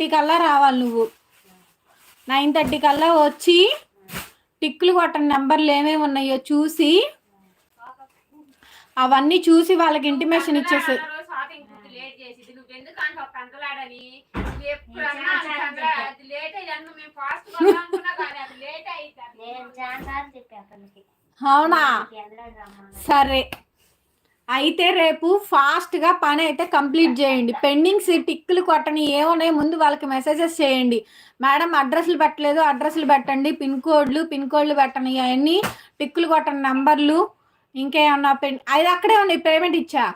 Thirty కల్లా రావాలి నువ్వు. నైన్ థర్టీ కల్లా వచ్చి టిక్కులు కొట్టని నెంబర్లు ఏమేమి ఉన్నాయో చూసి అవన్నీ చూసి వాళ్ళకి ఇంటిమేషన్ ఇచ్చేసి అవునా? సరే. అయితే రేపు ఫాస్ట్గా పని అయితే కంప్లీట్ చేయండి. పెండింగ్స్ టిక్కులు కొట్టని ఏమున్నాయి ముందు వాళ్ళకి మెసేజెస్ చేయండి. మేడం అడ్రస్లు పెట్టలేదు అడ్రస్లు పెట్టండి. పిన్ కోడ్లు పిన్ కోడ్లు పెట్టని అవన్నీ టిక్కులు కొట్టని నంబర్లు ఇంకేమన్నా పెన్ అది అక్కడే ఉన్నాయి పేమెంట్ ఇచ్చా?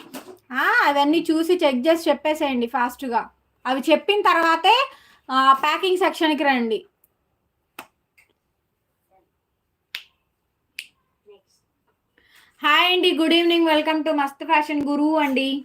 అవన్నీ చూసి చెక్ చేసి చెప్పేసేయండి ఫాస్ట్గా అవి చెప్పిన తర్వాతే ప్యాకింగ్ సెక్షన్కి రండి. హాయ్ అండి good evening. Welcome to Mast fashion గురువు అండి.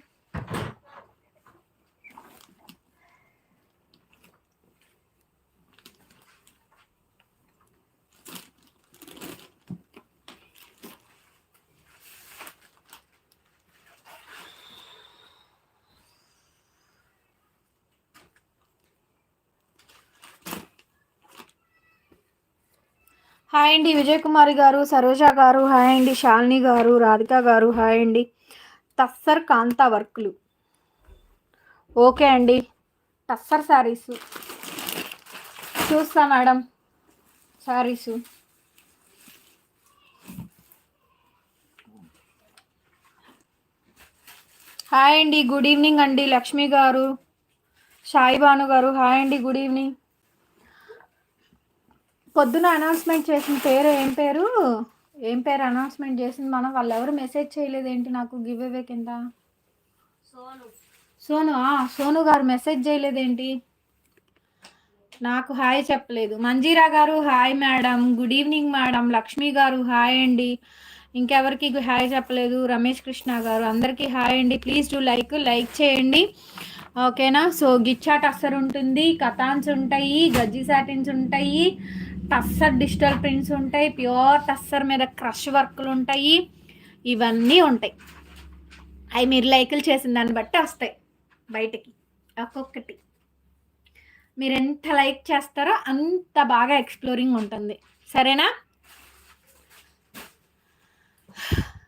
హాయ్ అండి విజయ్ కుమారి గారు సరోజ గారు హాయ్ అండి శాలిని గారు రాధిక గారు హాయ్ అండి. టస్సర్ కాంతా వర్క్లు. ఓకే అండి. టస్సర్ శారీస్. చూస్తా మేడం శారీస్. హాయ్ అండి గుడ్ ఈవినింగ్ అండి లక్ష్మి గారు సాయిబాను గారు హాయ్ అండి గుడ్ ఈవినింగ్. పొద్దున అనౌన్స్మెంట్ చేసిన పేరు ఏం పేరు? ఏం పేరు అనౌన్స్మెంట్ చేసింది మనం? వాళ్ళు ఎవరు మెసేజ్ చేయలేదు ఏంటి నాకు? గివ్ అవే కింద. సోను. సోను ఆ, సోను గారు మెసేజ్ చేయలేదేంటి? నాకు హాయ్ చెప్పలేదు. Manjira garu hi madam. Good evening madam. Lakshmi garu hi అండి. ఇంకెవరికి హాయ్ చెప్పలేదు? రమేష్ కృష్ణ గారు అందరికీ హాయ్ అండి. ప్లీజ్ టు లైక్ లైక్ చేయండి. ఓకేనా సో గిచ్చా టస్సర్ ఉంటుంది కథాన్స్ ఉంటాయి గజ్జి సాటిన్స్ ఉంటాయి. టస్సర్ డిజిటల్ ప్రింట్స్ ఉంటాయి ప్యూర్ టస్సర్ మీద క్రష్ వర్క్లు ఉంటాయి ఇవన్నీ ఉంటాయి. అవి మీరు లైకులు చేసిన దాన్ని బట్టి వస్తాయి బయటికి. ఒక్కొక్కటి. మీరు ఎంత లైక్ చేస్తారో అంత బాగా ఎక్స్ప్లోరింగ్ ఉంటుంది. సరేనా?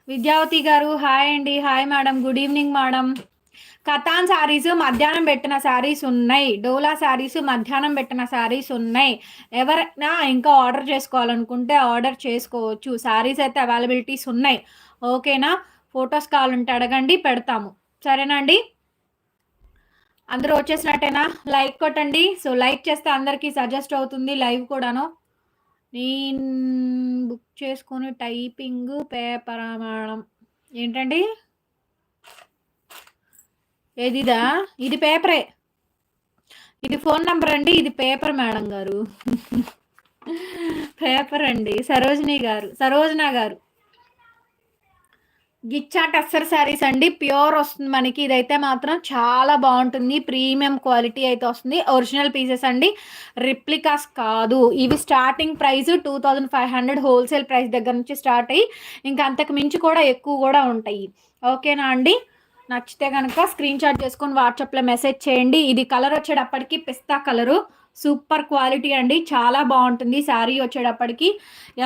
విద్యావతి గారు హాయ్ అండి. Hi madam. Good evening madam. Katan saris మధ్యాహ్నం పెట్టిన శారీస్ ఉన్నాయి. డోలా శారీస్ మధ్యాహ్నం పెట్టిన శారీస్ ఉన్నాయి. ఎవరైనా ఇంకా ఆర్డర్ చేసుకోవాలనుకుంటే ఆర్డర్ చేసుకోవచ్చు. శారీస్ అయితే అవైలబిలిటీస్ ఉన్నాయి. ఓకేనా? ఫొటోస్ కావాలంటే అడగండి పెడతాము. సరేనా అండి? అందరూ వచ్చేసినట్టేనా? లైక్ కొట్టండి. సో లైక్ చేస్తే అందరికీ సజెస్ట్ అవుతుంది లైవ్ కూడాను. నేను బుక్ చేసుకొని టైపింగ్ పేపర్ మేడం ఏంటండి? ఏదిదా? ఇది పేపరే. ఇది ఫోన్ నంబర్ అండి ఇది పేపర్ మేడం గారు. పేపర్ అండి సరోజిని గారు సరోజన గారు. గిచ్చా టస్సర్ శారీస్ అండి ప్యూర్ వస్తుంది మనకి. ఇదైతే మాత్రం చాలా బాగుంటుంది ప్రీమియం క్వాలిటీ అయితే వస్తుంది. ఒరిజినల్ పీసెస్ అండి రిప్లికాస్ కాదు. ఇవి starting price two thousand five hundred wholesale price దగ్గర నుంచి స్టార్ట్ అయ్యి ఇంకా అంతకు మించి కూడా ఎక్కువ కూడా ఉంటాయి. ఓకేనా అండి? నచ్చితే కనుక స్క్రీన్ షాట్ చేసుకొని వాట్సాప్లో మెసేజ్ చేయండి. ఇది కలర్ వచ్చేటప్పటికి పిస్తా కలరు సూపర్ క్వాలిటీ అండి. చాలా బాగుంటుంది శారీ వచ్చేటప్పటికి.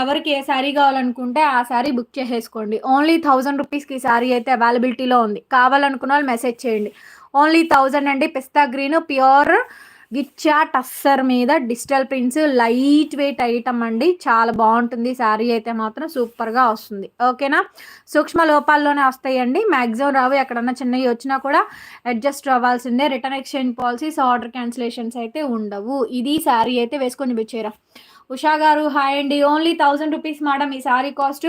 ఎవరికి ఏ శారీ కావాలనుకుంటే ఆ శారీ బుక్ చేసేసుకోండి. ఓన్లీ థౌజండ్ రూపీస్కి శారీ అయితే అవైలబిలిటీలో ఉంది. కావాలనుకున్న వాళ్ళు మెసేజ్ చేయండి. ఓన్లీ థౌజండ్ అండి. పిస్తా గ్రీన్ ప్యూర్ గిచ్చా టస్సర్ మీద digital prints light weight item అండి. చాలా బాగుంటుంది. శారీ అయితే మాత్రం సూపర్గా వస్తుంది. ఓకేనా? సూక్ష్మ లోపాల్లోనే వస్తాయండి. మ్యాక్సిమం రావు ఎక్కడన్నా చిన్నవి వచ్చినా కూడా అడ్జస్ట్ అవ్వాల్సిందే. Return exchange policies order cancellations అయితే ఉండవు. ఇది శారీ అయితే వేసుకొని బిచ్చేరా. ఉషా గారు హాయ్ అండి. ఓన్లీ థౌజండ్ రూపీస్ మేడం ఈ శారీ కాస్ట్.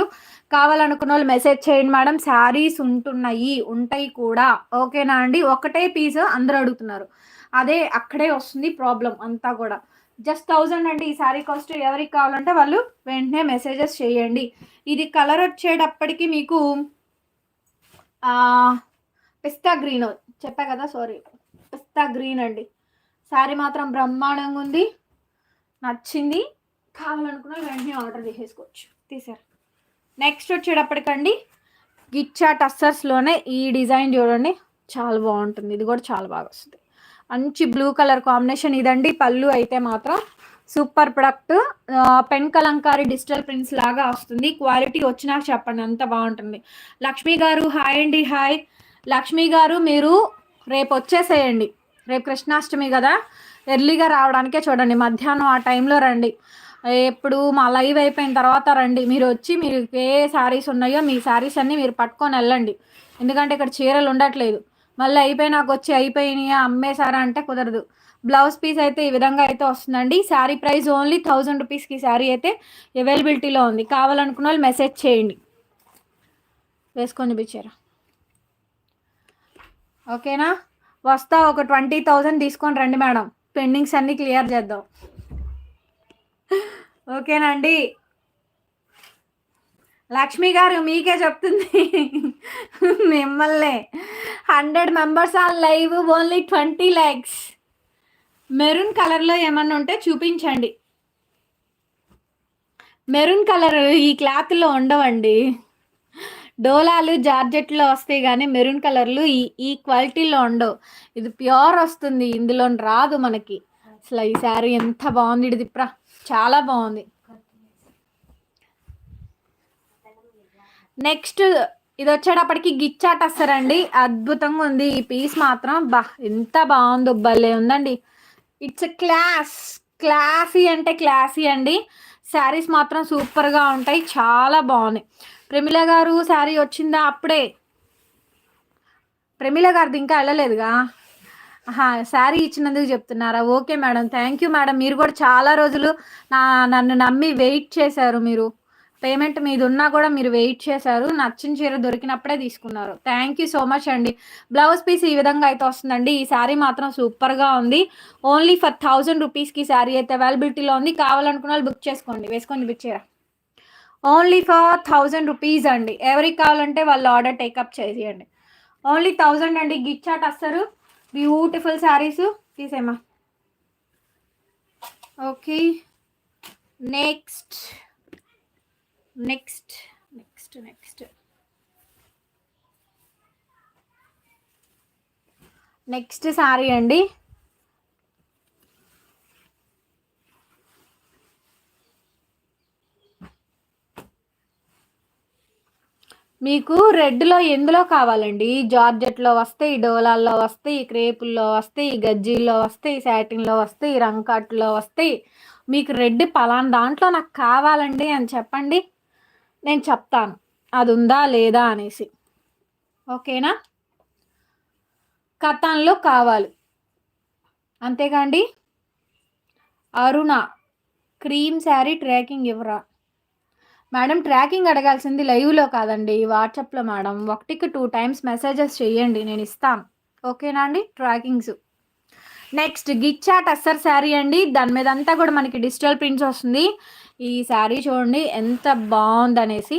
కావాలనుకున్న వాళ్ళు మెసేజ్ చేయండి మేడం. శారీస్ ఉంటున్నాయి ఉంటాయి కూడా. ఓకేనా అండి? ఒకటే పీస్ అందరూ అడుగుతున్నారు. అదే అక్కడే వస్తుంది ప్రాబ్లం అంతా కూడా. జస్ట్ థౌజండ్ అండి ఈ శారీ కాస్ట్. ఎవరికి కావాలంటే వాళ్ళు వెంటనే మెసేజెస్ చేయండి. ఇది కలర్ వచ్చేటప్పటికి మీకు పిస్తా గ్రీన్ చెప్పా కదా సారీ పిస్తా గ్రీన్ అండి. శారీ మాత్రం బ్రహ్మాండంగా ఉంది. నచ్చింది. కావాలనుకున్న వెంటనే ఆర్డర్ చేసేసుకోవచ్చు. తీసారు నెక్స్ట్ వచ్చేటప్పటికండి గిచ్చా టస్సర్స్లోనే ఈ డిజైన్ చూడండి. చాలా బాగుంటుంది. ఇది కూడా చాలా బాగా వస్తుంది. మంచి బ్లూ కలర్ కాంబినేషన్ ఇదండి పళ్ళు అయితే మాత్రం super product pen Kalamkari digital prints లాగా వస్తుంది. క్వాలిటీ వచ్చినాక చెప్పండి అంత బాగుంటుంది. లక్ష్మి గారు హాయ్ అండి హాయ్. లక్ష్మి గారు మీరు రేపు వచ్చేసేయండి. రేపు కృష్ణాష్టమి కదా. ఎర్లీగా రావడానికే చూడండి. మధ్యాహ్నం ఆ టైంలో రండి. ఎప్పుడు మా లైవ్ అయిపోయిన తర్వాత రండి. మీరు వచ్చి మీరు ఏ శారీస్ ఉన్నాయో మీ శారీస్ అన్నీ మీరు పట్టుకొని వెళ్ళండి. ఎందుకంటే ఇక్కడ చీరలు ఉండట్లేదు. మళ్ళీ అయిపోయి నాకు వచ్చి అయిపోయినాయి? అమ్మేశారా అంటే కుదరదు. బ్లౌజ్ పీస్ అయితే ఈ విధంగా అయితే వస్తుందండి. శారీ ప్రైస్ ఓన్లీ థౌజండ్ రూపీస్కి శారీ అయితే అవైలబిలిటీలో ఉంది. కావాలనుకున్న వాళ్ళు మెసేజ్ చేయండి. వేసుకొని పిచ్చారా? ఓకేనా? వస్తా ఒక ట్వంటీ థౌజండ్ తీసుకొని రండి మేడం. పెండింగ్స్ అన్నీ క్లియర్ చేద్దాం. ఓకేనండి లక్ష్మి గారు మీకే చెప్తుంది. మిమ్మల్ని. Hundred members on live only twenty lakhs maroon కలర్లో ఏమన్నా ఉంటే చూపించండి. మెరూన్ కలర్ ఈ క్లాత్లో ఉండవండి. డోలాలు జార్జెట్లో వస్తాయి కానీ మెరూన్ కలర్లు ఈ ఈ క్వాలిటీలో ఉండవు. ఇది ప్యూర్ వస్తుంది. ఇందులో రాదు మనకి. అసలు ఈ శారీ ఎంత బాగుంది. ఇది ప్రా చాలా బాగుంది. నెక్స్ట్ ఇది వచ్చేటప్పటికి గిచ్చాట్ వస్తారండి అద్భుతంగా ఉంది ఈ పీస్ మాత్రం బా ఎంత బాగుందో భలే ఉందండి. ఇట్స్ క్లాస్ క్లాసీ అంటే క్లాసీ అండి. శారీస్ మాత్రం సూపర్గా ఉంటాయి. చాలా బాగున్నాయి ప్రమిళ గారు శారీ వచ్చిందా అప్పుడే? ప్రమిళ గారిది ఇంకా వెళ్ళలేదుగా? శారీ ఇచ్చినందుకు చెప్తున్నారా? Okay madam. Thank you madam. మీరు కూడా చాలా రోజులు నా నన్ను నమ్మి వెయిట్ చేశారు మీరు. పేమెంట్ మీద ఉన్నా కూడా మీరు వెయిట్ చేశారు. నచ్చిన చీర దొరికినప్పుడే తీసుకున్నారు. థ్యాంక్ యూ సో మచ్ అండి. బ్లౌజ్ పీస్ ఈ విధంగా అయితే వస్తుందండి. ఈ శారీ మాత్రం సూపర్గా ఉంది. ఓన్లీ ఫర్ థౌజండ్ రూపీస్కి శారీ అయితే అవైలబిలిటీలో ఉంది. కావాలనుకున్న వాళ్ళు బుక్ చేసుకోండి. వేసుకొని బుక్ చేయరా? ఓన్లీ ఫర్ థౌజండ్ రూపీస్ అండి. ఎవరికి కావాలంటే వాళ్ళు ఆర్డర్ టేకప్ చేసేయండి. ఓన్లీ థౌజండ్ అండి. గిచ్చాట్ వస్తారు beautiful saris తీసేమా okay next next next next. Next sari అండి. మీకు రెడ్లో ఎందులో కావాలండి? జార్జెట్లో వస్తాయి డోలాల్లో వస్తాయి క్రేపుల్లో వస్తాయి గజ్జీల్లో వస్తాయి సాటిన్లో వస్తాయి రంకాట్లో వస్తాయి మీకు రెడ్ పలానా దాంట్లో నాకు కావాలండి అని చెప్పండి. నేను చెప్తాను. అది ఉందా లేదా అనేసి. ఓకేనా? కథన్లో కావాలి. అంతేకాండి అరుణ క్రీమ్ శారీ ట్రాకింగ్ ఇవ్వరా? మేడం ట్రాకింగ్ అడగాల్సింది లైవ్లో కాదండి వాట్సాప్లో మేడం. ఒకటికి టూ టైమ్స్ మెసేజెస్ చేయండి నేను ఇస్తాను. ఓకేనా అండి? ట్రాకింగ్స్. నెక్స్ట్ గిచ్చా టస్సర్ శారీ అండి. దాని మీద అంతా కూడా మనకి డిజిటల్ ప్రింట్స్ వస్తుంది. ఈ శారీ చూడండి ఎంత బాగుందనేసి.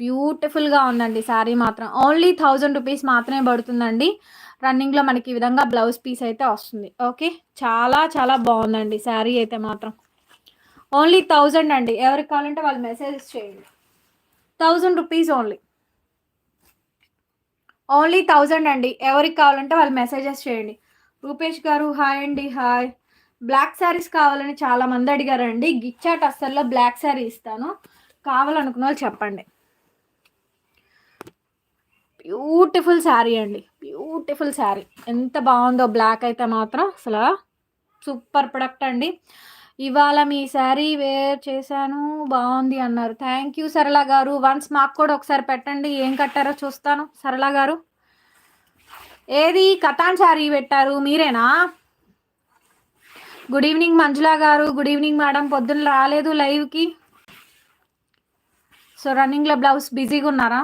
బ్యూటిఫుల్గా ఉందండి శారీ మాత్రం. ఓన్లీ థౌజండ్ రూపీస్ మాత్రమే పడుతుందండి. రన్నింగ్లో మనకి ఈ విధంగా బ్లౌజ్ పీస్ అయితే వస్తుంది. ఓకే? చాలా చాలా బాగుందండి శారీ అయితే మాత్రం. ఓన్లీ థౌజండ్ అండి. ఎవరికి కావాలంటే వాళ్ళు మెసేజ్ చేయండి. Thousand rupees only. Only thousand అండి. ఎవరికి కావాలంటే వాళ్ళు మెసేజెస్ చేయండి. రూపేష్ గారు హాయ్ అండి హాయ్. బ్లాక్ శారీస్ కావాలని చాలా మంది అడిగారండి. గిచ్చాట్ అస్సల్లో బ్లాక్ శారీ ఇస్తాను. కావాలనుకున్న వాళ్ళు చెప్పండి. బ్యూటిఫుల్ శారీ అండి. బ్యూటిఫుల్ శారీ. ఎంత బాగుందో బ్లాక్ అయితే మాత్రం అసలు సూపర్ ప్రొడక్ట్ అండి. ఇవాళ మీ శారీ వేర్ చేశాను. బాగుంది అన్నారు. థ్యాంక్ యూ సరళ గారు. వన్స్ మాకు కూడా ఒకసారి పెట్టండి. ఏం కట్టారో చూస్తాను. సరళ గారు. ఏది? కథాన్ శారీ పెట్టారు. మీరేనా? గుడ్ ఈవినింగ్ మంజులా గారు. గుడ్ ఈవినింగ్ మేడం పొద్దున్న రాలేదు లైవ్కి సో రన్నింగ్లో బ్లౌజ్ బిజీగా ఉన్నారా?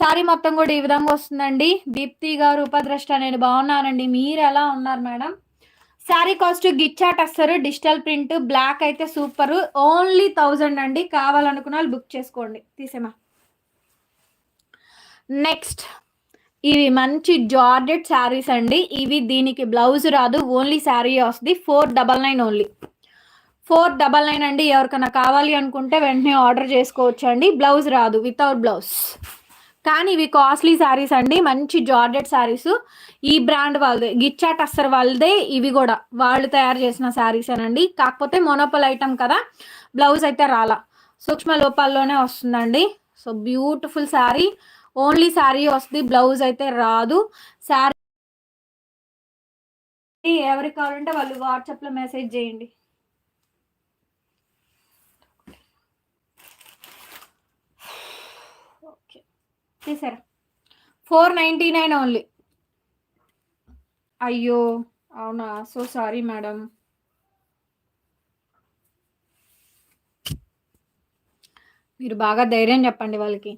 శారీ మొత్తం కూడా ఈ విధంగా వస్తుందండి. దీప్తి గారు ఉపద్రష్ట నేను బాగున్నానండి. మీరు ఎలా ఉన్నారు మేడం శారీ కాస్ట్ గిచ్చాట్ వస్తారు డిజిటల్ ప్రింట్ బ్లాక్ అయితే సూపర్. ఓన్లీ థౌజండ్ అండి. కావాలనుకున్న వాళ్ళు బుక్ చేసుకోండి. తీసేమా నెక్స్ట్ ఇవి మంచి జార్జెట్ శారీస్ అండి. ఇవి దీనికి బ్లౌజ్ రాదు. ఓన్లీ శారీ వస్తుంది. Four double nine only. Four double nine అండి. ఎవరికైనా కావాలి అనుకుంటే వెంటనే ఆర్డర్ చేసుకోవచ్చు అండి బ్లౌజ్ రాదు. Without blouse. కానీ ఇవి కాస్ట్లీ శారీస్ అండి. మంచి జార్జెట్ శారీస్. ఈ బ్రాండ్ వాళ్ళదే. గిచ్చా టస్సర్ వాళ్ళదే. ఇవి కూడా వాళ్ళు తయారు చేసిన శారీస్ అనండి. కాకపోతే మోనోపల్ ఐటమ్ కదా. బ్లౌజ్ అయితే రాలా. సూక్ష్మ లోపాల్లోనే వస్తుందండి. So beautiful sari. Only sari వస్తుంది బ్లౌజ్ అయితే రాదు. శారీ ఎవరికి కావాలంటే వాళ్ళు వాట్సాప్లో మెసేజ్ చేయండి. ఓకే. తీసారా. Four ninety nine only. అయ్యో అవునా? So sorry madam. మీరు బాగా ధైర్యం చెప్పండి వాళ్ళకి.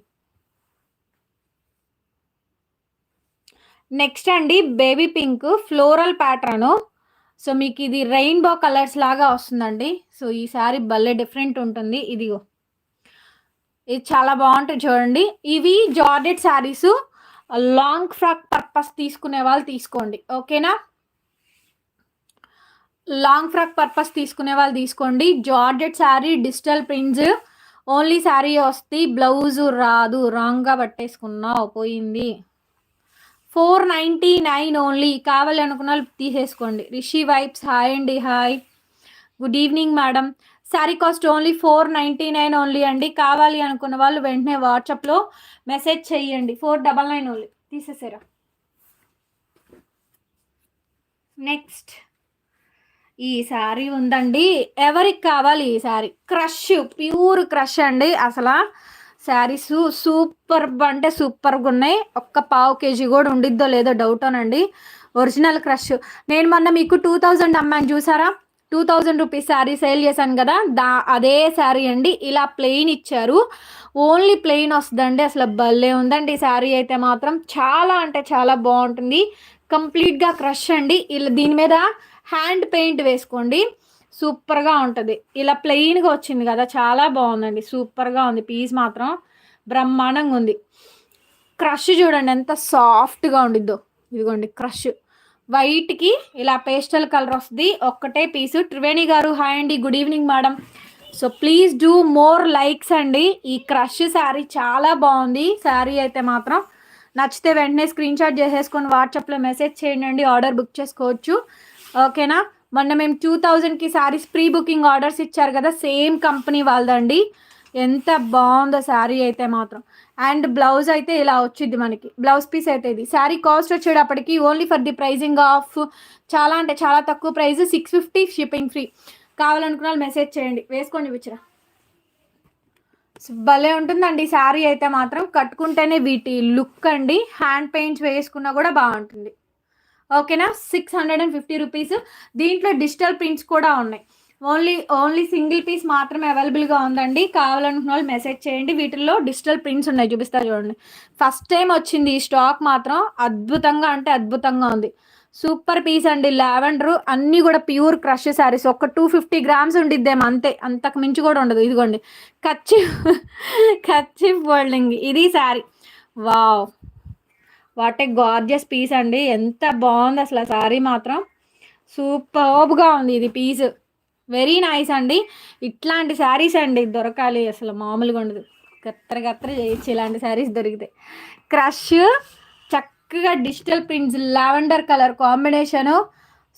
నెక్స్ట్ అండి baby pink floral pattern. So మీకు ఇది రెయిన్బో కలర్స్ లాగా వస్తుందండి. సో ఈ సారీ భలే డిఫరెంట్ ఉంటుంది. ఇదిగో. ఇది చాలా బాగుంటుంది చూడండి. ఇవి georgette saris long frock purpose తీసుకునే వాళ్ళు తీసుకోండి. ఓకేనా? లాంగ్ ఫ్రాక్ పర్పస్ తీసుకునే వాళ్ళు తీసుకోండి. Georgette sari digital prints. Only sari వస్తే బ్లౌజ్ రాదు. రాంగ్గా పట్టేసుకున్నావు. పోయింది. Four ninety nine only. కావాలి అనుకున్న వాళ్ళు తీసేసుకోండి. రిషి వైబ్స్ హాయ్ అండి hi. Good evening madam. Sari cost only four ninety nine only అండి. కావాలి అనుకున్న వాళ్ళు వెంటనే వాట్సాప్లో మెసేజ్ చేయండి ఫోర్ డబల్ నైన్ ఓన్లీ. తీసేసారా. నెక్స్ట్. ఈ శారీ ఉందండి. ఎవరికి కావాలి ఈ శారీ క్రష్ ప్యూర్ క్రష్ అండి. అసలు శారీస్ సూపర్ అంటే సూపర్గా ఉన్నాయి. ఒక్క పావు కేజీ కూడా ఉండిద్దో లేదో డౌట్ అనండి. ఒరిజినల్ క్రష్ నేను మొన్న మీకు టూ థౌజండ్ అమ్మాను చూసారా? Two thousand rupees sari sale చేశాను కదా? దా అదే శారీ అండి. ఇలా ప్లెయిన్ ఇచ్చారు. ఓన్లీ ప్లెయిన్ వస్తుందండి. అసలు భలే ఉందండి ఈ శారీ అయితే మాత్రం. చాలా అంటే చాలా బాగుంటుంది. కంప్లీట్గా క్రష్ అండి. ఇలా దీని మీద హ్యాండ్ పెయింట్ వేసుకోండి. సూపర్గా ఉంటుంది. ఇలా ప్లెయిన్గా వచ్చింది కదా చాలా బాగుందండి. సూపర్గా ఉంది. పీస్ మాత్రం బ్రహ్మాండంగా ఉంది. క్రష్ చూడండి ఎంత సాఫ్ట్గా ఉండిద్దో. ఇదిగోండి క్రష్. వైట్కి ఇలా పేస్టల్ కలర్ వస్తుంది. ఒక్కటే పీసు. త్రివేణి గారు హాయ్ అండి. Good evening madam. So please do more likes అండి. ఈ క్రష్ శారీ చాలా బాగుంది. శారీ అయితే మాత్రం నచ్చితే వెంటనే స్క్రీన్ షాట్ చేసేసుకొని వాట్సాప్లో మెసేజ్ చేయండి. ఆర్డర్ బుక్ చేసుకోవచ్చు. ఓకేనా? మొన్న మేము టూ థౌజండ్కి శారీస్ ప్రీ బుకింగ్ ఆర్డర్స్ ఇచ్చారు కదా సేమ్ కంపెనీ వాళ్ళదండి. ఎంత బాగుందో శారీ అయితే మాత్రం. అండ్ బ్లౌజ్ అయితే ఇలా వచ్చింది మనకి. బ్లౌజ్ పీస్ అయితే ఇది. శారీ కాస్ట్ వచ్చేటప్పటికి only for the pricing of చాలా అంటే చాలా తక్కువ price six fifty shipping free కావాలనుకున్న వాళ్ళు మెసేజ్ చేయండి. వేసుకోండి విచ్చరా భలే ఉంటుందండి శారీ అయితే మాత్రం. కట్టుకుంటేనే వీటి లుక్ అండి. హ్యాండ్ పెయింట్స్ వేసుకున్నా కూడా బాగుంటుంది. ఓకేనా? Six hundred and fifty rupees దీంట్లో డిజిటల్ ప్రింట్స్ కూడా ఉన్నాయి. ఓన్లీ ఓన్లీ సింగిల్ పీస్ మాత్రమే అవైలబుల్గా ఉందండి. కావాలనుకున్న వాళ్ళు మెసేజ్ చేయండి. వీటిల్లో డిజిటల్ ప్రింట్స్ ఉన్నాయి. చూపిస్తా చూడండి. ఫస్ట్ టైం వచ్చింది ఈ స్టాక్ మాత్రం. అద్భుతంగా అంటే అద్భుతంగా ఉంది. సూపర్ పీస్ అండి. లావెండర్ అన్నీ కూడా ప్యూర్ క్రష్ శారీస్ ఒక టూ ఫిఫ్టీ గ్రామ్స్ ఉండిద్దేమో అంతే. అంతకు మించి కూడా ఉండదు. ఇదిగోండి. కచ్చి కచ్చి ఫోల్డింగ్ ఇది sari wow what a gorgeous piece అండి. ఎంత బాగుంది అసలు శారీ మాత్రం. సూపర్గా ఉంది ఇది పీస్ వెరీ నైస్ అండి. ఇట్లాంటి శారీస్ అండి దొరకాలి అసలు మామూలుగా ఉండదు. గత్తర గత్తర చేయొచ్చు ఇలాంటి శారీస్ దొరికితే. క్రష్ చక్కగా digital prints lavender colour combination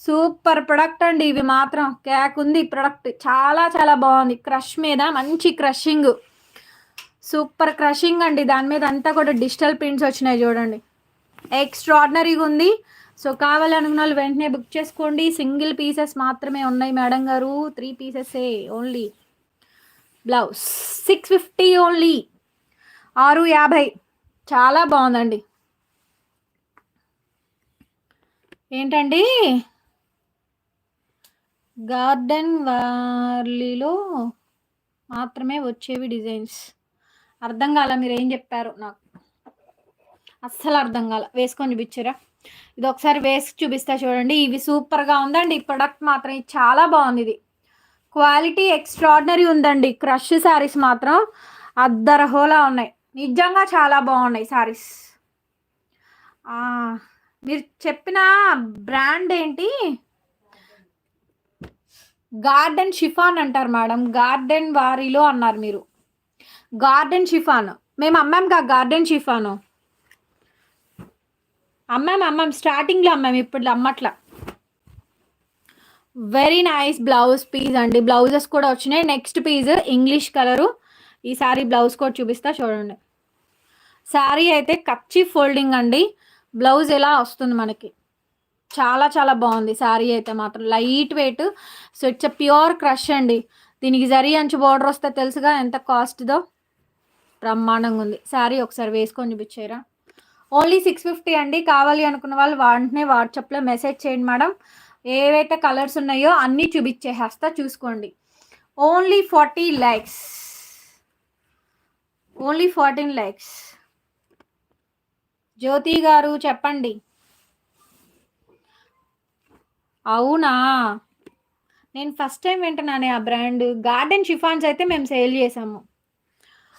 super product అండి ఇవి మాత్రం. క్యాక్ ఉంది ప్రొడక్ట్ చాలా చాలా బాగుంది. క్రష్ మీద మంచి క్రషింగ్ సూపర్ క్రషింగ్ అండి. దాని మీద అంతా కూడా డిజిటల్ ప్రింట్స్ వచ్చినాయి చూడండి. ఎక్స్ట్రాడినరీగా ఉంది. సో కావాలనుకున్న వాళ్ళు వెంటనే బుక్ చేసుకోండి. సింగిల్ పీసెస్ మాత్రమే ఉన్నాయి మేడం గారు. Three పీసెసే only blouse six fifty only ఆరు యాభై. చాలా బాగుందండి. ఏంటండి? గార్డెన్ వార్లీలో మాత్రమే వచ్చేవి డిజైన్స్. అర్థం కాల మీరు ఏం చెప్పారు నాకు? అస్సలు అర్థం కాల వేసుకొని చూపించరా. ఇది ఒకసారి వేసి చూపిస్తా చూడండి. ఇవి సూపర్గా ఉందండి. ఈ ప్రొడక్ట్ మాత్రం ఇది చాలా బాగుంది ఇది. క్వాలిటీ ఎక్స్ట్రాడినరీ ఉందండి. క్రష్ శారీస్ మాత్రం అద్దరహోలా ఉన్నాయి. నిజంగా చాలా బాగున్నాయి శారీస్. మీరు చెప్పిన బ్రాండ్ ఏంటి? గార్డెన్ షిఫాన్ అంటారు మేడం. గార్డెన్ వారిలో అన్నారు మీరు. Garden chiffon. మేము అమ్మాం కా గార్డెన్ షిఫాను. అమ్మాం అమ్మాం స్టార్టింగ్లో అమ్మాం ఇప్పుడు అమ్మట్లా. వెరీ నైస్ బ్లౌజ్ పీస్ అండి. బ్లౌజెస్ కూడా వచ్చినాయి. నెక్స్ట్ పీస్ ఇంగ్లీష్ కలరు ఈ సారీ బ్లౌజ్ కూడా చూపిస్తా చూడండి. శారీ అయితే కచ్చి ఫోల్డింగ్ అండి. బ్లౌజ్ ఎలా వస్తుంది మనకి? చాలా చాలా బాగుంది. శారీ అయితే మాత్రం light weight so it's pure crush అండి. దీనికి జరీ అంచు బార్డర్ వస్తే తెలుసుగా ఎంత కాస్ట్దో బ్రహ్మాండంగా ఉంది. శారీ ఒకసారి వేసుకొని చూపించారా ఓన్లీ సిక్స్ ఫిఫ్టీ అండి. కావాలి అనుకున్న వాళ్ళు వెంటనే వాట్సాప్లో మెసేజ్ చేయండి మేడం. ఏవైతే కలర్స్ ఉన్నాయో అన్నీ చూపించేస్తా చూసుకోండి. Only forty lakhs. Only fourteen lakhs. Jyoti garu చెప్పండి. అవునా? నేను ఫస్ట్ టైం వింటున్నానే ఆ బ్రాండ్ గార్డెన్ షిఫాన్స్ అయితే మేము సేల్ చేసాము.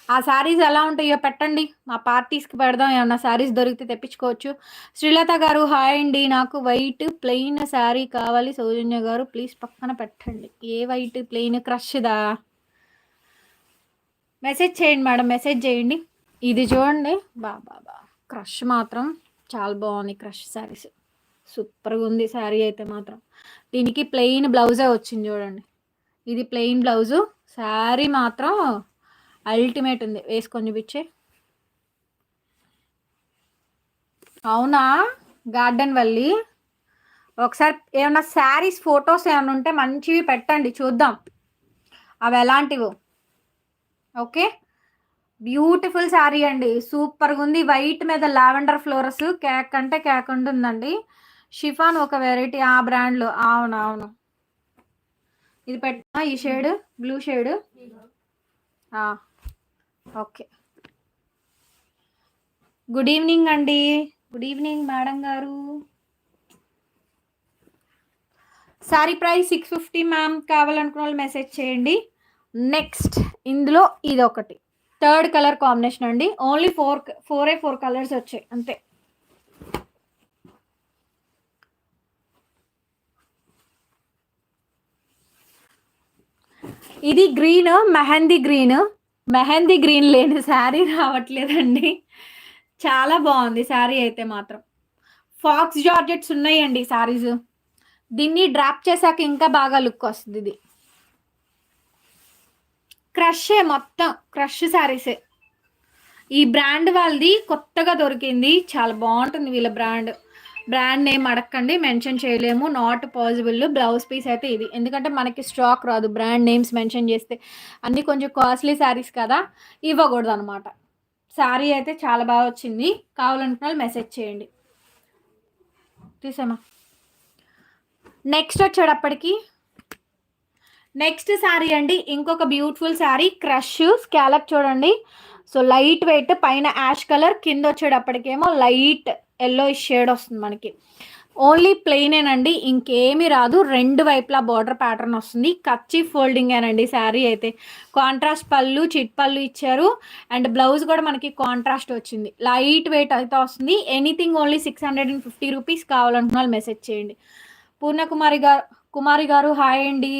ఆ శారీస్ ఎలా ఉంటాయో పెట్టండి. మా పార్టీస్కి పెడదాం ఏమన్నా శారీస్ దొరికితే తెప్పించుకోవచ్చు. శ్రీలత గారు హాయ్ అండి. నాకు వైట్ ప్లెయిన్ శారీ కావాలి. సౌజన్య గారు ప్లీజ్ పక్కన పెట్టండి. ఏ వైట్ ప్లెయిన్ క్రష్దా మెసేజ్ చేయండి మేడం మెసేజ్ చేయండి. ఇది చూడండి. బా బా బా. క్రష్ మాత్రం చాలా బాగుంది క్రష్ శారీస్ సూపర్గా ఉంది శారీ అయితే మాత్రం. దీనికి ప్లెయిన్ బ్లౌజే వచ్చింది చూడండి. ఇది ప్లెయిన్ బ్లౌజు శారీ మాత్రం అల్టిమేట్ ఉంది. వేసుకొని చూపించే. అవునా? గార్డెన్ వల్లి. ఒకసారి ఏమన్నా శారీస్ ఫొటోస్ ఏమైనా ఉంటే మంచివి పెట్టండి. చూద్దాం. అవి ఎలాంటివో. ఓకే? బ్యూటిఫుల్ శారీ అండి. సూపర్గా ఉంది. వైట్ మీద లావెండర్ ఫ్లోరస్. కేక్ అంటే కేక్ ఉంటుందండి. షిఫాన్ ఒక వెరైటీ ఆ బ్రాండ్లో. అవును అవును. ఇది పెట్టా ఈ shade? Blue shade? Okay. Good evening అండి. Good evening madam garu. Sari price six fifty ma'am కావాలనుకున్న వాళ్ళు మెసేజ్ చేయండి. నెక్స్ట్ ఇందులో ఇది ఒకటి థర్డ్ కలర్ కాంబినేషన్ అండి. ఓన్లీ ఫోర్ ఫోరే ఫోర్ కలర్స్ వచ్చాయి. అంతే. ఇది green mehndi green. Mehndi green లేని శారీ రావట్లేదండి. చాలా బాగుంది శారీ అయితే మాత్రం. ఫాక్స్ జార్జెట్స్ ఉన్నాయండి శారీస్. దీన్ని డ్రాప్ చేశాక ఇంకా బాగా లుక్ వస్తుంది ఇది. క్రషే మొత్తం క్రష్ శారీసే. ఈ బ్రాండ్ వాళ్ళది కొత్తగా దొరికింది. చాలా బాగుంటుంది వీళ్ళ బ్రాండ్. బ్రాండ్ నేమ్ అడగండి మెన్షన్ చేయలేము. నాట్ పాసిబుల్ బ్లౌజ్ పీస్ అయితే ఇది. ఎందుకంటే మనకి స్టాక్ రాదు. బ్రాండ్ నేమ్స్ మెన్షన్ చేస్తే అన్నీ కొంచెం కాస్ట్లీ శారీస్ కదా ఇవ్వకూడదు అనమాట శారీ అయితే చాలా బాగా వచ్చింది. కావాలనుకున్న వాళ్ళు మెసేజ్ చేయండి. తీసామా నెక్స్ట్ వచ్చేటప్పటికి నెక్స్ట్ శారీ అండి. ఇంకొక బ్యూటిఫుల్ శారీ. క్రష్ స్కాలప్ చూడండి. సో లైట్ వెయిట్ పైన యాష్ కలర్ కింద వచ్చేటప్పటికేమో లైట్ ఎల్లో షేడ్ వస్తుంది మనకి. ఓన్లీ ప్లెయినేనండి ఇంకేమీ రాదు రెండు వైపులా బార్డర్ ప్యాటర్న్ వస్తుంది. కచ్చి ఫోల్డింగేనండి శారీ అయితే. కాంట్రాస్ట్ పళ్ళు చిట్ పళ్ళు ఇచ్చారు. అండ్ బ్లౌజ్ కూడా మనకి కాంట్రాస్ట్ వచ్చింది. లైట్ వెయిట్ అయితే వస్తుంది. Anything only six hundred and fifty rupees కావాలనుకున్న వాళ్ళు మెసేజ్ చేయండి. పూర్ణకుమారి గారు కుమారి గారు హాయ్ అండి.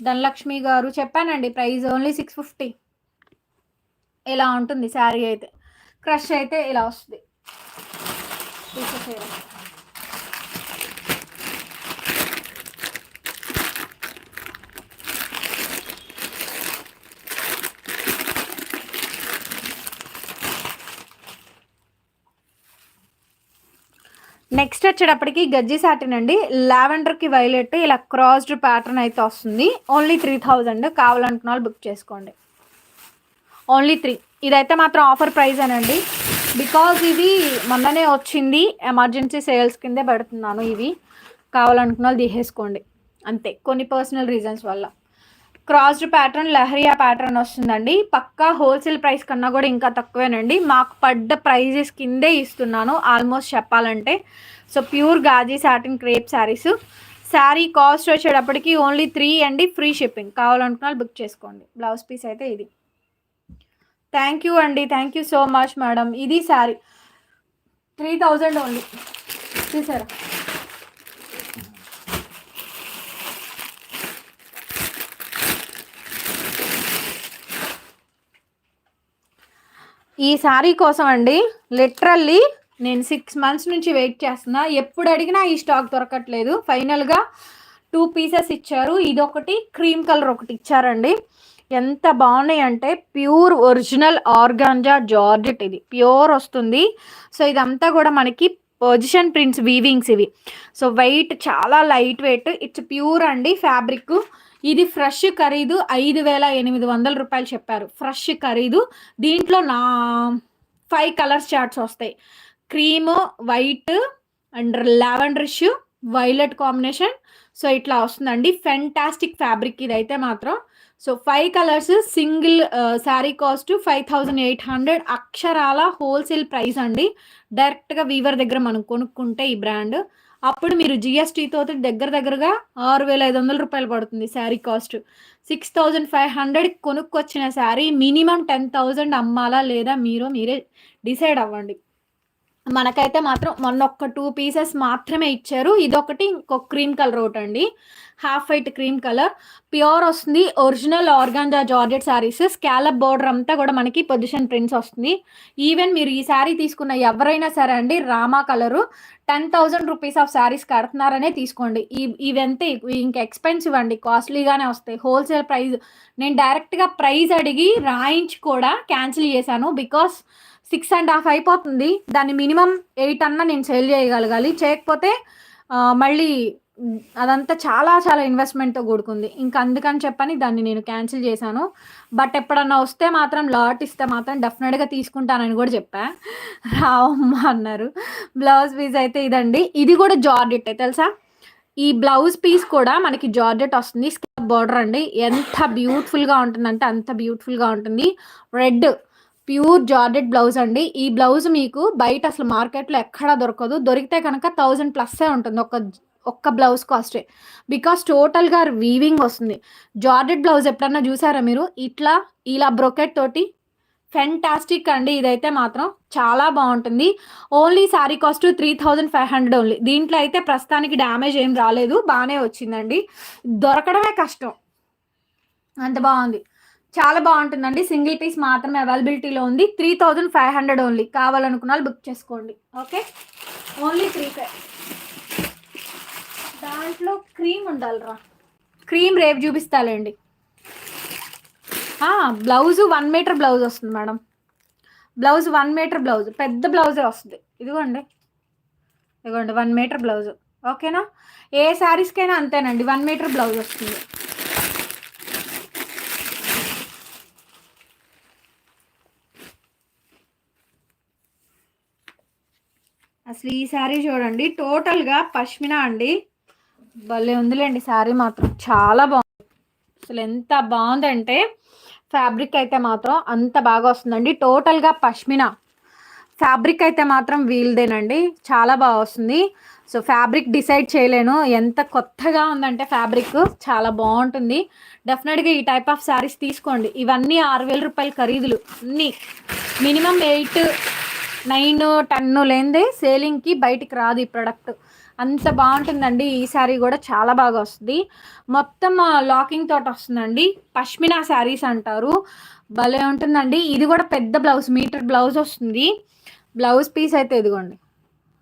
ధనలక్ష్మి గారు చెప్పానండి ప్రైస్ ఓన్లీ సిక్స్ ఫిఫ్టీ ఇలా ఉంటుంది శారీ అయితే. క్రష్ అయితే ఇలా వస్తుంది. తీసేసేయడం. నెక్స్ట్ వచ్చేటప్పటికి గజ్జి సాటిన్ అండి. లావెండర్కి వైలెట్ ఇలా క్రాస్డ్ ప్యాటర్న్ అయితే వస్తుంది. ఓన్లీ త్రీ థౌజండ్ కావాలనుకున్న వాళ్ళు బుక్ చేసుకోండి. ఓన్లీ త్రీ ఇదైతే మాత్రం ఆఫర్ ప్రైస్ అనండి బికాజ్ ఇది మొన్ననే వచ్చింది ఎమర్జెన్సీ సేల్స్ కిందే పెడుతున్నాను ఇవి. కావాలనుకున్న వాళ్ళు తీసేసుకోండి. అంతే కొన్ని పర్సనల్ రీజన్స్ వల్ల. క్రాస్డ్ ప్యాటర్న్ లహరియా ప్యాటర్న్ వస్తుందండి. పక్కా హోల్సేల్ ప్రైస్ కన్నా కూడా ఇంకా తక్కువేనండి. మాకు పడ్డ ప్రైజెస్ కిందే ఇస్తున్నాను ఆల్మోస్ట్ చెప్పాలంటే. So pure gaji satin crepe saris sari cost వచ్చేటప్పటికి ఓన్లీ త్రీ అండి ఫ్రీ షిప్పింగ్ కావాలనుకున్న వాళ్ళు బుక్ చేసుకోండి. బ్లౌజ్ పీస్ అయితే ఇది. థ్యాంక్ యూ అండి thank you so much madam ఇది శారీ త్రీ థౌజండ్ ఓన్లీ చూసారా? ఈ శారీ కోసం అండి లిటరల్లీ నేను సిక్స్ మంత్స్ నుంచి వెయిట్ చేస్తున్నా. ఎప్పుడు అడిగినా ఈ స్టాక్ దొరకట్లేదు. ఫైనల్గా టూ పీసెస్ ఇచ్చారు. ఇది ఒకటి క్రీమ్ కలర్ ఒకటి ఇచ్చారండి. ఎంత బాగున్నాయి అంటే ప్యూర్ ఒరిజినల్ ఆర్గాంజా జార్జెట్ ఇది. ప్యూర్ వస్తుంది. సో ఇదంతా కూడా మనకి పొజిషన్ ప్రింట్స్ వీవింగ్స్ ఇవి. సో వెయిట్ చాలా లైట్ వెయిట్. ఇట్స్ ప్యూర్ అండి ఫ్యాబ్రిక్. ఇది ఫ్రెష్ ఖరీదు ఐదు వేల ఎనిమిది వందల రూపాయలు చెప్పారు. ఫ్రెష్ ఖరీదు. దీంట్లో నా ఫైవ్ కలర్స్ చార్ట్స్ వస్తాయి. Cream white and lavenderish violet combination. So ఇట్లా వస్తుందండి. ఫెంటాస్టిక్ ఫ్యాబ్రిక్ ఇదైతే మాత్రం. So five colours single sari cost five thousand eight hundred అక్షరాల హోల్సేల్ ప్రైస్ అండి. డైరెక్ట్గా వీవర్ దగ్గర మనం కొనుక్కుంటే ఈ బ్రాండ్ అప్పుడు మీరు జిఎస్టీతో దగ్గర దగ్గరగా ఆరు వేల ఐదు వందల రూపాయలు పడుతుంది sari cost six thousand five hundred కొనుక్కొచ్చిన sari minimum ten thousand అమ్మాలా లేదా మీరు మీరే డిసైడ్ అవ్వండి. మనకైతే మాత్రం మొన్న ఒక్క టూ పీసెస్ మాత్రమే ఇచ్చారు. ఇదొకటి ఇంకొక క్రీమ్ కలర్ ఒకటి అండి half white cream colour pure వస్తుంది. Original organza georgette saris scallop border అంతా కూడా మనకి పొజిషన్ ప్రింట్స్ వస్తుంది. ఈవెన్ మీరు ఈ శారీ తీసుకున్న ఎవరైనా సరే అండి Rama colour ten thousand rupees of saris కడుతున్నారనే తీసుకోండి. ఈ ఇవంతే ఇంకా ఎక్స్పెన్సివ్ అండి. కాస్ట్లీగానే వస్తాయి. హోల్సేల్ ప్రైస్ నేను డైరెక్ట్గా ప్రైస్ అడిగి రాయించి కూడా క్యాన్సిల్ చేశాను. బికాస్ సిక్స్ అండ్ హాఫ్ అయిపోతుంది. దాన్ని మినిమం ఎయిట్ అన్న నేను సేల్ చేయగలగాలి. చేయకపోతే మళ్ళీ అదంతా చాలా చాలా ఇన్వెస్ట్మెంట్తో కూడుకుంది. ఇంకా అందుకని చెప్పని దాన్ని నేను క్యాన్సిల్ చేశాను. బట్ ఎప్పుడన్నా వస్తే మాత్రం లాట్ ఇస్తే మాత్రం డెఫినెట్గా తీసుకుంటానని కూడా చెప్పా. రావమ్మ అన్నారు. బ్లౌజ్ పీస్ అయితే ఇదండి. ఇది కూడా జార్జెట్ తెలుసా? ఈ బ్లౌజ్ పీస్ కూడా మనకి జార్జెట్ వస్తుంది. స్కాప్ బార్డర్ అండి. ఎంత బ్యూటిఫుల్గా ఉంటుందంటే అంత బ్యూటిఫుల్గా ఉంటుంది. రెడ్ ప్యూర్ జార్డెడ్ బ్లౌజ్ అండి. ఈ బ్లౌజ్ మీకు బయట అసలు మార్కెట్లో ఎక్కడా దొరకదు. దొరికితే కనుక థౌజండ్ ప్లస్సే ఉంటుంది. ఒక ఒక్క బ్లౌజ్ కాస్టే. బికాస్ టోటల్గా వీవింగ్ వస్తుంది. జార్డెడ్ బ్లౌజ్ ఎప్పుడన్నా చూసారా మీరు? ఇట్లా ఇలా బ్రొకెట్ తోటి. ఫెంటాస్టిక్ అండి. ఇదైతే మాత్రం చాలా బాగుంటుంది. Only sari cost three thousand five hundred only. దీంట్లో అయితే ప్రస్తుతానికి డ్యామేజ్ ఏం రాలేదు. బాగానే వచ్చిందండి. దొరకడమే కష్టం. అంత బాగుంది. చాలా బాగుంటుందండి. సింగిల్ పీస్ మాత్రమే అవైలబిలిటీలో ఉంది. Three thousand five hundred only కావాలనుకున్న బుక్ చేసుకోండి. ఓకే? ఓన్లీ త్రీ ఫైవ్ దాంట్లో క్రీమ్ ఉండాలిరా. క్రీమ్ రేపు చూపిస్తాలండి. బ్లౌజ్ వన్ మీటర్ బ్లౌజ్ వస్తుంది madam. Blouse one metre blouse. పెద్ద బ్లౌజే వస్తుంది. ఇదిగోండి. ఇదిగోండి వన్ మీటర్ బ్లౌజ్. ఓకేనా? ఏ శారీస్కైనా అంతేనండి. వన్ మీటర్ బ్లౌజ్ వస్తుంది. అసలు ఈ శారీ చూడండి టోటల్గా పష్మినా అండి. భలే ఉందిలేండి శారీ మాత్రం చాలా బాగుంది. అసలు ఎంత బాగుందంటే ఫ్యాబ్రిక్ అయితే మాత్రం అంత బాగా వస్తుందండి. టోటల్గా పష్మినా. ఫ్యాబ్రిక్ అయితే మాత్రం వీల్దేనండి చాలా బాగా వస్తుంది. సో ఫ్యాబ్రిక్ డిసైడ్ చేయలేను ఎంత కొత్తగా ఉందంటే ఫ్యాబ్రిక్ చాలా బాగుంటుంది. డెఫినెట్గా ఈ టైప్ ఆఫ్ శారీస్ తీసుకోండి. ఇవన్నీ ఆరు వేల రూపాయల ఖరీదులు అన్నీ. మినిమం ఎయిట్ నైన్ టెన్ లేనిదే సేలింగ్కి బయటికి రాదు ఈ ప్రోడక్ట్. అంత బాగుంటుందండి. ఈ శారీ కూడా చాలా బాగా వస్తుంది. మొత్తం లాకింగ్ తోటి వస్తుందండి. పష్మినా శారీస్ అంటారు. భలే ఉంటుందండి. ఇది కూడా పెద్ద బ్లౌజ్ మీటర్ బ్లౌజ్ వస్తుంది. బ్లౌజ్ పీస్ అయితే ఇదిగోండి.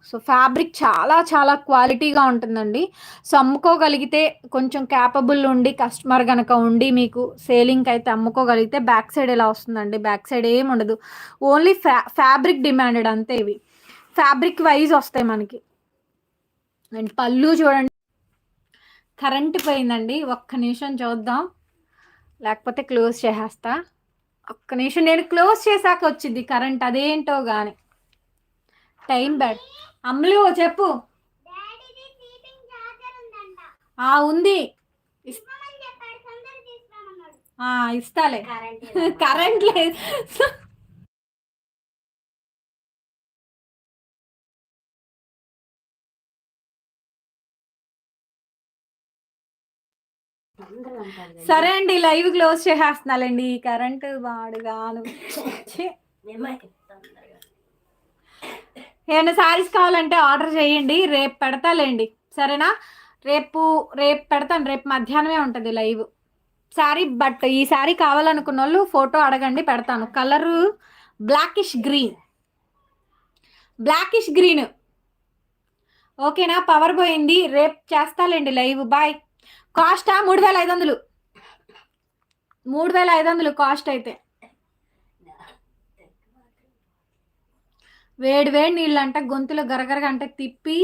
సో ఫ్యాబ్రిక్ చాలా చాలా క్వాలిటీగా ఉంటుందండి. సో అమ్ముకోగలిగితే కొంచెం క్యాపబుల్ ఉండి కస్టమర్ కనుక ఉండి మీకు సేలింగ్కి అయితే అమ్ముకోగలిగితే బ్యాక్ సైడ్ ఎలా వస్తుందండి? బ్యాక్ సైడ్ ఏం ఉండదు. ఓన్లీ ఫ్యా ఫ్యాబ్రిక్ డిమాండెడ్ అంతే ఇవి. ఫ్యాబ్రిక్ వైజ్ వస్తాయి మనకి. అండ్ పళ్ళు చూడండి. కరెంట్ పోయిందండి. ఒక్క నిమిషం చూద్దాం. లేకపోతే క్లోజ్ చేసేస్తా. ఒక్క నిమిషం నేను క్లోజ్ చేశాక వచ్చింది కరెంట్. అదేంటో కానీ టైం బ్యాడ్. అమ్ములు చెప్పు. ఆ ఉంది. ఇస్తాలే. కరెంట్ కరెంట్ లేదు. సరే అండి లైవ్ క్లోజ్ చేసేస్తున్నాలండి. కరెంట్ ఛీ. ఏమైనా శారీస్ కావాలంటే ఆర్డర్ చేయండి. రేపు పెడతాలేండి. సరేనా? రేపు రేపు పెడతాను. రేపు మధ్యాహ్నమే ఉంటుంది లైవ్. శారీ బట్ ఈ శారీ కావాలనుకున్న వాళ్ళు ఫోటో అడగండి పెడతాను. Colour blackish green blackish green ఓకేనా? పవర్ పోయింది. రేపు చేస్తాలేండి లైవ్. బాయ్ కాస్టా మూడు వేల ఐదు వందలు. మూడు వేల ఐదు వందలు కాస్ట్ అయితే. వేడి వేడి నీళ్ళంట గొంతులో గరగరగ అంటే తిప్పి